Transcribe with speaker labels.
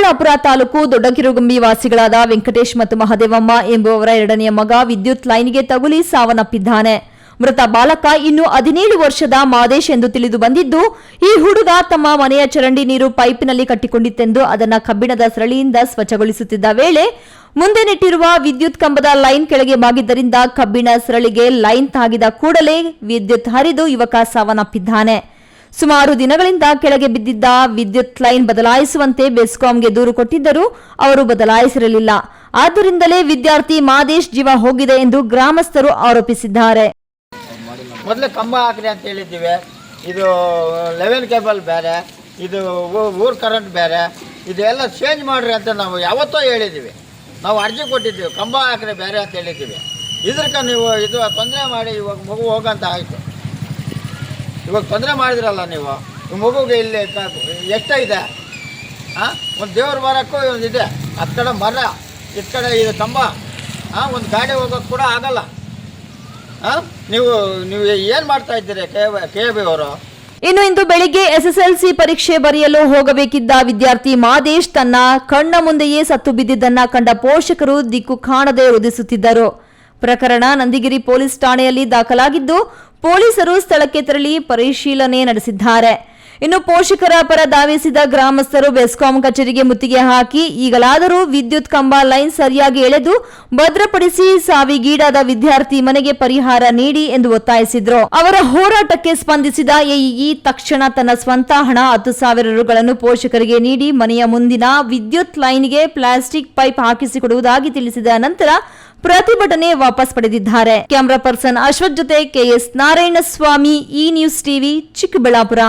Speaker 1: ಚಿಕ್ಕಬಳ್ಳಾಪುರ ತಾಲೂಕು ದೊಡ್ಡಕಿರುಗುಂಬಿ ವಾಸಿಗಳಾದ ವೆಂಕಟೇಶ್ ಮತ್ತು ಮಹದೇವಮ್ಮ ಎಂಬುವವರ ಎರಡನೆಯ ಮಗ ವಿದ್ಯುತ್ ಲೈನ್ಗೆ ತಗುಲಿ ಸಾವನ್ನಪ್ಪಿದ್ದಾನೆ. ಮೃತ ಬಾಲಕ ಇನ್ನು ಹದಿನೇಳು ವರ್ಷದ ಮಾದೇಶ್ ಎಂದು ತಿಳಿದು ಬಂದಿದ್ದು, ಈ ಹುಡುಗ ತಮ್ಮ ಮನೆಯ ಚರಂಡಿ ನೀರು ಪೈಪ್ನಲ್ಲಿ ಕಟ್ಟಿಕೊಂಡಿತ್ತೆಂದು ಅದನ್ನು ಕಬ್ಬಿಣದ ಸರಳಿಯಿಂದ ಸ್ವಚ್ಛಗೊಳಿಸುತ್ತಿದ್ದ ವೇಳೆ ಮುಂದೆ ನೆಟ್ಟಿರುವ ವಿದ್ಯುತ್ ಕಂಬದ ಲೈನ್ ಕೆಳಗೆ ಬಾಗಿದ್ದರಿಂದ ಕಬ್ಬಿಣ ಸರಳಿಗೆ ಲೈನ್ ತಾಗಿದ ಕೂಡಲೇ ವಿದ್ಯುತ್ ಹರಿದು ಯುವಕ ಸಾವನ್ನಪ್ಪಿದ್ದಾನೆ. ಸುಮಾರು ದಿನಗಳಿಂದ ಕೆಳಗೆ ಬಿದ್ದಿದ್ದ ವಿದ್ಯುತ್ ಲೈನ್ ಬದಲಾಯಿಸುವಂತೆ ಬೆಸ್ಕಾಂಗೆ ದೂರು ಕೊಟ್ಟಿದ್ದರೂ ಅವರು ಬದಲಾಯಿಸಿರಲಿಲ್ಲ. ಆದ್ದರಿಂದಲೇ ವಿದ್ಯಾರ್ಥಿ ಮಾದೇಶ್ ಜೀವ ಹೋಗಿದೆ ಎಂದು ಗ್ರಾಮಸ್ಥರು ಆರೋಪಿಸಿದ್ದಾರೆ.
Speaker 2: ಮೊದಲು ಕಂಬ ಹಾಕ್ರಿ ಅಂತ ಹೇಳಿದ್ದೀವಿ. ಇದು ಲೆವೆನ್ ಕೇಬಲ್ ಬೇರೆ, ಇದು ಊರ್ ಕರೆಂಟ್ ಬೇರೆ, ಇದೆಲ್ಲ ಚೇಂಜ್ ಮಾಡ್ರಿ ಅಂತ ನಾವು ಯಾವತ್ತೋ ಹೇಳಿದ್ದೀವಿ. ನಾವು ಅರ್ಜಿ ಕೊಟ್ಟಿದ್ದೀವಿ, ಕಂಬ ಹಾಕ್ರಿ ಬೇರೆ ಅಂತ ಹೇಳಿದ್ದೀವಿ. ಇದಕ್ಕೆ ನೀವು ಇದು ತೊಂದರೆ ಮಾಡಿ ಇವಾಗ ಮಗು ಹೋಗಂತ ಆಯಿತು. ಇವಾಗ ತೊಂದರೆ ಮಾಡಿದ್ರಲ್ಲ ನೀವು? ಮಗುಗೆ ಇಲ್ಲಿ ಎಷ್ಟ ಇದೆ? ಹಾಂ ಒಂದು ದೇವ್ರ ಮರಕ್ಕೂ ಒಂದು ಇದೆ. ಹತ್ತು ಕಡೆ ಮರ ಈ ಕಡೆ ಇದು ಕಂಬ. ಹಾಂ ಒಂದು ಗಾಡಿ ಹೋಗೋದು ಕೂಡ ಆಗಲ್ಲ. ಹಾಂ ನೀವು ನೀವು ಏನು ಮಾಡ್ತಾ ಇದ್ದೀರಿ ಕೆ ಕೆ ಬಿ ಅವರು?
Speaker 1: ಇನ್ನು ಇಂದು ಬೆಳಿಗ್ಗೆ ಎಸ್ಎಸ್ಎಲ್ಸಿ ಪರೀಕ್ಷೆ ಬರೆಯಲು ಹೋಗಬೇಕಿದ್ದ ವಿದ್ಯಾರ್ಥಿ ಮಾದೇಶ್ ತನ್ನ ಕಣ್ಣ ಮುಂದೆಯೇ ಸತ್ತು ಬಿದ್ದಿದ್ದನ್ನ ಕಂಡ ಪೋಷಕರು ದಿಕ್ಕು ಕಾಣದೆ ರುದಿಸುತ್ತಿದ್ದರು. ಪ್ರಕರಣ ನಂದಿಗಿರಿ ಪೊಲೀಸ್ ಠಾಣೆಯಲ್ಲಿ ದಾಖಲಾಗಿದ್ದು ಪೊಲೀಸರು ಸ್ಥಳಕ್ಕೆ ತೆರಳಿ ಪರಿಶೀಲನೆ ನಡೆಸಿದ್ದಾರೆ. ಇನ್ನು ಪೋಷಕರ ಪರ ಧಾವಿಸಿದ ಗ್ರಾಮಸ್ಥರು ಬೆಸ್ಕಾಂ ಕಚೇರಿಗೆ ಮುತ್ತಿಗೆ ಹಾಕಿ, ಈಗಲಾದರೂ ವಿದ್ಯುತ್ ಕಂಬ ಲೈನ್ ಸರಿಯಾಗಿ ಎಳೆದು ಭದ್ರಪಡಿಸಿ ಸಾವಿಗೀಡಾದ ವಿದ್ಯಾರ್ಥಿ ಮನೆಗೆ ಪರಿಹಾರ ನೀಡಿ ಎಂದು ಒತ್ತಾಯಿಸಿದ್ರು. ಅವರ ಹೋರಾಟಕ್ಕೆ ಸ್ಪಂದಿಸಿದ ಎಇಇ ತಕ್ಷಣ ತನ್ನ ಸ್ವಂತ ಹಣ ಹತ್ತು ಸಾವಿರ ರುಗಳನ್ನು ಪೋಷಕರಿಗೆ ನೀಡಿ ಮನೆಯ ಮುಂದಿನ ವಿದ್ಯುತ್ ಲೈನ್ಗೆ ಪ್ಲಾಸ್ಟಿಕ್ ಪೈಪ್ ಹಾಕಿಸಿಕೊಡುವುದಾಗಿ ತಿಳಿಸಿದ ನಂತರ ಪ್ರತಿಭಟನೆ ವಾಪಸ್ ಪಡೆದಿದ್ದಾರೆ. ಕ್ಯಾಮರಾ ಪರ್ಸನ್ ಅಶ್ವಥ್ ಜೊತೆ K S Narayanaswamy E news TV Chikkaballapura.